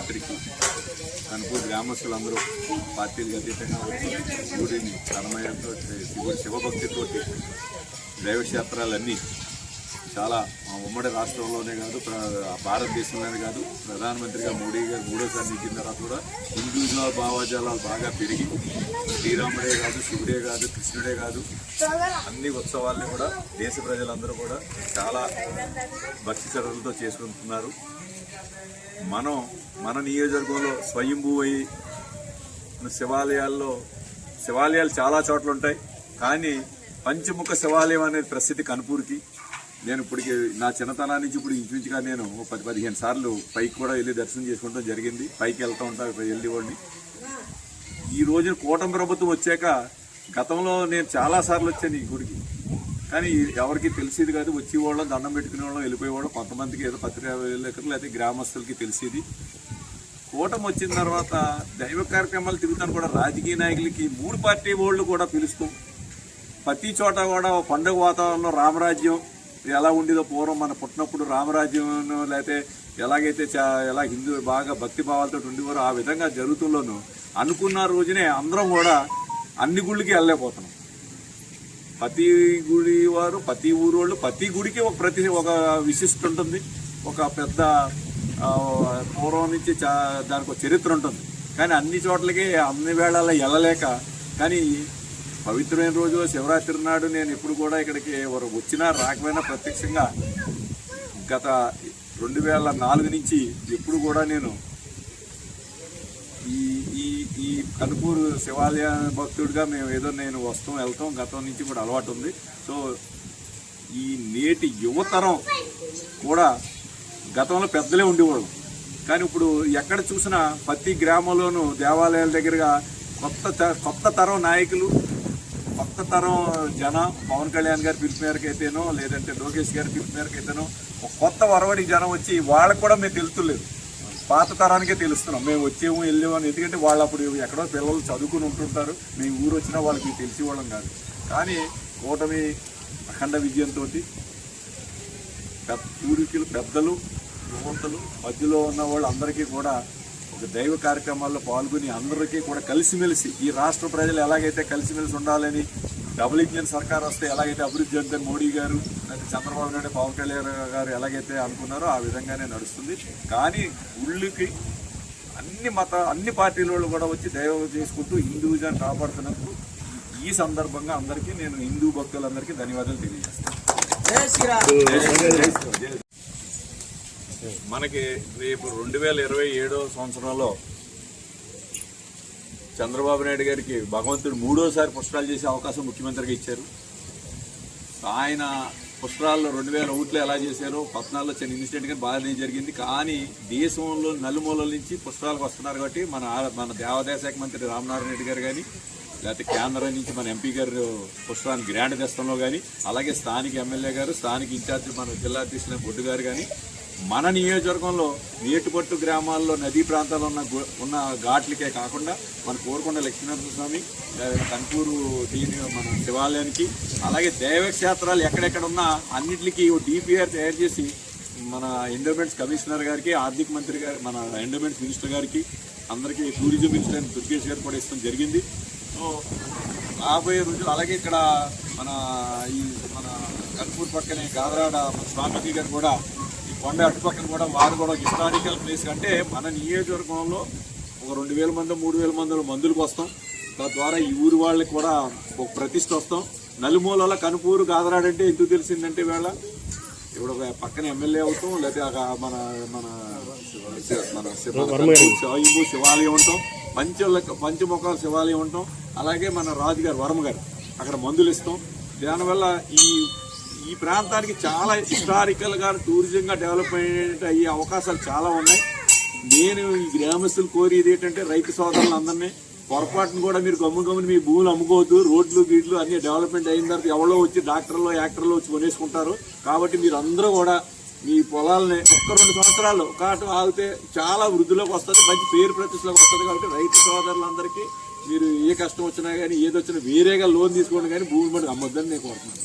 శివరాత్రికి కనుపూర్ గ్రామస్తులందరూ పార్టీలకు అతీతంగా వచ్చి శివుడిని తన్మయంతో శివుడి శివభక్తితో దైవక్షేత్రాలన్నీ చాలా మా ఉమ్మడి రాష్ట్రంలోనే కాదు భారతదేశంలోనే కాదు ప్రధానమంత్రిగా మోడీ గారు మూడోసారి నెగ్గిన తర్వాత కూడా హిందూ భావజాలాలు బాగా పెరిగి శ్రీరాముడే కాదు శివుడే కాదు కృష్ణుడే కాదు అన్ని ఉత్సవాల్ని కూడా దేశ ప్రజలందరూ కూడా చాలా భక్తి శ్రద్ధలతో చేసుకుంటున్నారు. మనం మన నియోజకవర్గంలో స్వయంభూ శివాలయాల్లో శివాలయాలు చాలా చోట్ల ఉంటాయి. కానీ పంచముఖ శివాలయం అనేది ప్రసిద్ధి కనుపూరికి. నేను ఇప్పటికి నా చిన్నతనాన్ని నుంచి ఇప్పుడు ఇంచుమించుగా నేను పది పదిహేను సార్లు పైకి కూడా వెళ్ళి దర్శనం చేసుకోవడం జరిగింది. పైకి వెళ్తూ ఉంటా వెళ్ళేవాడిని. ఈ రోజున కూటమి ప్రభుత్వం వచ్చాక గతంలో నేను చాలా సార్లు వచ్చాను ఈ గుడికి. కానీ ఎవరికి తెలిసేది కాదు. వచ్చేవాళ్ళం దండం పెట్టుకునే వాళ్ళం వెళ్ళిపోయేవాళ్ళం. కొంతమందికి ఏదో పత్రికా విలేకరులు లేకపోతే గ్రామస్తులకి తెలిసేది. కూటమి వచ్చిన తర్వాత దైవ కార్యక్రమాలు తిరుగుతాను కూడా రాజకీయ నాయకులకి. మూడు పార్టీ వాళ్ళు కూడా పిలుస్తాం. ప్రతి చోట కూడా పండుగ వాతావరణంలో రామరాజ్యం ఎలా ఉండేదో పూర్వం మన పుట్టినప్పుడు రామరాజ్యం లేకపోతే ఎలాగైతే చా- ఎలా హిందూ బాగా భక్తి భావాలతో ఉండేవారో ఆ విధంగా జరుగుతుల్లోనూ అనుకున్న రోజునే అందరం కూడా అన్ని గుళ్ళకి వెళ్ళలేకపోతున్నాం. ప్రతి గుడి వారు ప్రతి ఊరు వాళ్ళు ప్రతి గుడికి ఒక ప్రతి ఒక విశిష్ట ఉంటుంది. ఒక పెద్ద పూర్వం నుంచి చా దానికి ఒక చరిత్ర ఉంటుంది. కానీ అన్ని చోట్లకి అన్ని వేళల్లో వెళ్ళలేక కానీ పవిత్రమైన రోజు శివరాత్రి నాడు నేను ఇప్పుడు కూడా ఇక్కడికి ఎవరు వచ్చినా రాకపోయినా ప్రత్యక్షంగా గత రెండు వేల నాలుగు నుంచి ఎప్పుడు కూడా నేను ఈ కనుపూరు శివాలయ భక్తుడిగా మేము ఏదో నేను వస్తాం వెళ్తాం. గతం నుంచి కూడా అలవాటు ఉంది. సో ఈ నేటి యువతరం కూడా గతంలో పెద్దలే ఉండేవాడు కానీ ఇప్పుడు ఎక్కడ చూసినా ప్రతి గ్రామంలోనూ దేవాలయాల దగ్గరగా కొత్త త- కొత్త తరం నాయకులు కొత్త తరం జన పవన్ కళ్యాణ్ గారి పిలుపు మేరకు అయితేనో లేదంటే లోకేష్ గారి పిలుపు మేరకు అయితేనో కొత్త వరవడి జనం వచ్చి వాళ్ళకు కూడా మేము తెలుస్తులేదు. పాత తరానికే తెలుస్తున్నాం. మేము వచ్చేము వెళ్ళేము ఎందుకంటే వాళ్ళు అప్పుడు ఎక్కడో పిల్లలు చదువుకుని ఉంటుంటారు. మేము ఊరు వచ్చినా వాళ్ళకి తెలిసేవాళ్ళం కాదు. కానీ కూటమి అఖండ విజయంతో పెద్ద పూర్వీకులు పెద్దలు యువతలు మధ్యలో ఉన్న వాళ్ళందరికీ కూడా ఒక దైవ కార్యక్రమాల్లో పాల్గొని అందరికీ కూడా కలిసిమెలిసి ఈ రాష్ట్ర ప్రజలు ఎలాగైతే కలిసిమెలిసి ఉండాలని డబుల్ ఇంజిన్ సర్కార్ వస్తే ఎలాగైతే అభివృద్ధి చెందుతారు మోడీ గారు చంద్రబాబు నాయుడు పవన్ కళ్యాణ్ గారు ఎలాగైతే అనుకున్నారో ఆ విధంగానే నడుస్తుంది. కానీ ఉళ్ళుకి అన్ని మత అన్ని పార్టీల వాళ్ళు కూడా వచ్చి దైవం చేసుకుంటూ హిందూజాన్ని కాపాడుతున్నందుకు ఈ సందర్భంగా అందరికీ నేను హిందూ భక్తులందరికీ ధన్యవాదాలు తెలియజేస్తాను. మనకి రేపు రెండు వేల ఇరవై ఏడో సంవత్సరంలో చంద్రబాబు నాయుడు గారికి భగవంతుడు మూడోసారి పుష్కరాలు చేసే అవకాశం ముఖ్యమంత్రిగా ఇచ్చారు. ఆయన పుష్కరాల్లో రెండు వేల ఓట్లు ఎలా చేశారో పద్నాలుగులో చిన్న ఇన్సిడెంట్ కానీ బాగానే జరిగింది. కానీ దేశంలో నలుమూలల నుంచి పుష్కరాలకు వస్తున్నారు కాబట్టి మన మన దేవాదాయ శాఖ మంత్రి రామనారాయణ రెడ్డి గారు కానీ లేకపోతే కేంద్రం నుంచి మన ఎంపీ గారు పుష్పాన్ని గ్రాండ్ తెస్తంలో కానీ అలాగే స్థానిక ఎమ్మెల్యే గారు స్థానిక ఇన్ఛార్జ్ మన జిల్లా అధ్యక్షులైన బొడ్డు గారు కానీ మన నియోజకవర్గంలో నీటిపట్టు గ్రామాల్లో నదీ ప్రాంతాల్లో ఉన్న గు- ఉన్న ఘాట్లకే కాకుండా మన కోరుకొండ లక్ష్మీనరసింహ స్వామి కన్పూరు దీని మన శివాలయానికి అలాగే దైవక్షేత్రాలు ఎక్కడెక్కడ ఉన్నా అన్నిటికీ డిపిఆర్ తయారు చేసి మన ఎండోమెంట్స్ కమిషనర్ గారికి ఆర్థిక మంత్రి గారి మన ఎండోమెంట్స్ మినిస్టర్ గారికి అందరికీ టూరిజం మినిస్టర్ అయిన దుర్గేష్ గారు కూడా ఇష్టం జరిగింది. సో రాబోయే రోజులు అలాగే ఇక్కడ మన ఈ మన కన్పూర్ పక్కనే గాదరాడ మన స్వామీజీ గారు కూడా కొండ అటుపక్కన కూడా వారు కూడా హిస్టారికల్ ప్లేస్ అంటే మన నియోజకవర్గంలో ఒక రెండు వేల మంది మూడు వేల మంది మందులకు వస్తాం. తద్వారా ఈ ఊరు వాళ్ళకి కూడా ఒక ప్రతిష్ట వస్తాం. నలుమూలల కనుపూరు గాదరాడంటే ఎందుకు తెలిసిందంటే వేళ ఇప్పుడు ఒక పక్కన ఎమ్మెల్యే అవుతాం లేకపోతే మన మన మన శివాలయం శివాలయం ఉంటాం. పంచ పంచముఖాల శివాలయం ఉంటాం. అలాగే మన రాజుగారు వర్మగారు అక్కడ మందులు ఇస్తాం. దానివల్ల ఈ ఈ ప్రాంతానికి చాలా హిస్టారికల్గా టూరిజంగా డెవలప్మెంట్ అయ్యే అవకాశాలు చాలా ఉన్నాయి. నేను ఈ గ్రామస్తులు కోరేది ఏంటంటే రైతు సోదరులందరినీ పొరపాటును కూడా మీరు గమ్ము గమ్ముని మీ భూములు అమ్ముకోవద్దు రోడ్లు గీడ్లు అన్ని డెవలప్మెంట్ అయిన తర్వాత ఎవరో వచ్చి డాక్టర్లు యాక్టర్లు వచ్చి కొనేసుకుంటారు. కాబట్టి మీరు అందరూ కూడా మీ పొలాలని ఒక్క రెండు సంవత్సరాలు కాటు ఆగితే చాలా వృద్ధిలోకి వస్తుంది మంచి పేరు ప్రతిష్టలోకి వస్తుంది కాబట్టి రైతు సోదరులందరికీ మీరు ఏ కష్టం వచ్చినా కానీ ఏదొచ్చినా వేరేగా లోన్ తీసుకోండి కానీ భూమి మటుకు అమ్మొద్దని నేను కోరుతున్నాను.